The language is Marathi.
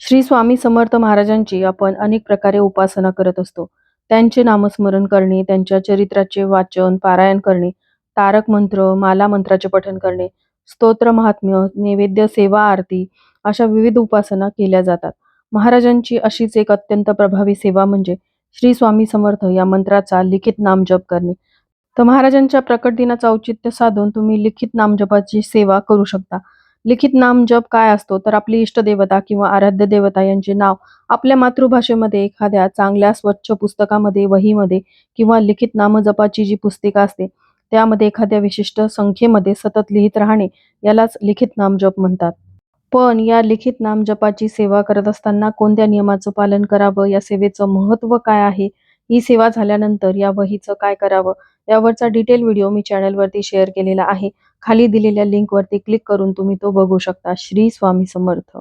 श्री स्वामी समर्थ महाराजांची आपण अनेक प्रकारे उपासना करत असतो. त्यांचे नामस्मरण करणे त्यांच्या चरित्राचे वाचन पारायण करणे तारक मंत्र माला मंत्राचे पठण करणे स्तोत्र महात्म्य नैवेद्य सेवा आरती अशा विविध उपासना केल्या जातात. महाराजांची अशीच एक अत्यंत प्रभावी सेवा म्हणजे श्री स्वामी समर्थ या मंत्राचा लिखित नाम जप करणे. तर महाराजांच्या प्रकट दिनाचं औचित्य साधून तुम्ही लिखित नामजपाची सेवा करू शकता. लिखित नाम जप काय असतो? तर आपली इष्टदेवता किंवा आराध्य देवता यांचे नाव आपल्या मातृभाषेमध्ये एखाद्या चांगल्या स्वच्छ पुस्तकामध्ये वहीमध्ये किंवा लिखित नामजपाची जी पुस्तिका असते त्यामध्ये एखाद्या विशिष्ट संख्येमध्ये सतत लिहित राहणे यालाच लिखित नामजप म्हणतात. पण या लिखित नामजपाची सेवा करत असताना कोणत्या नियमाचं पालन करावं? या सेवेचं महत्त्व काय आहे? ही सेवा झाल्यानंतर या वहीचं काय करावं? यावरचा डिटेल व्हिडिओ मी चॅनलवरती शेअर केलेला आहे. खाली दिलेल्या लिंकवरती क्लिक करून तुम्ही तो बघू शकता. श्री स्वामी समर्थ.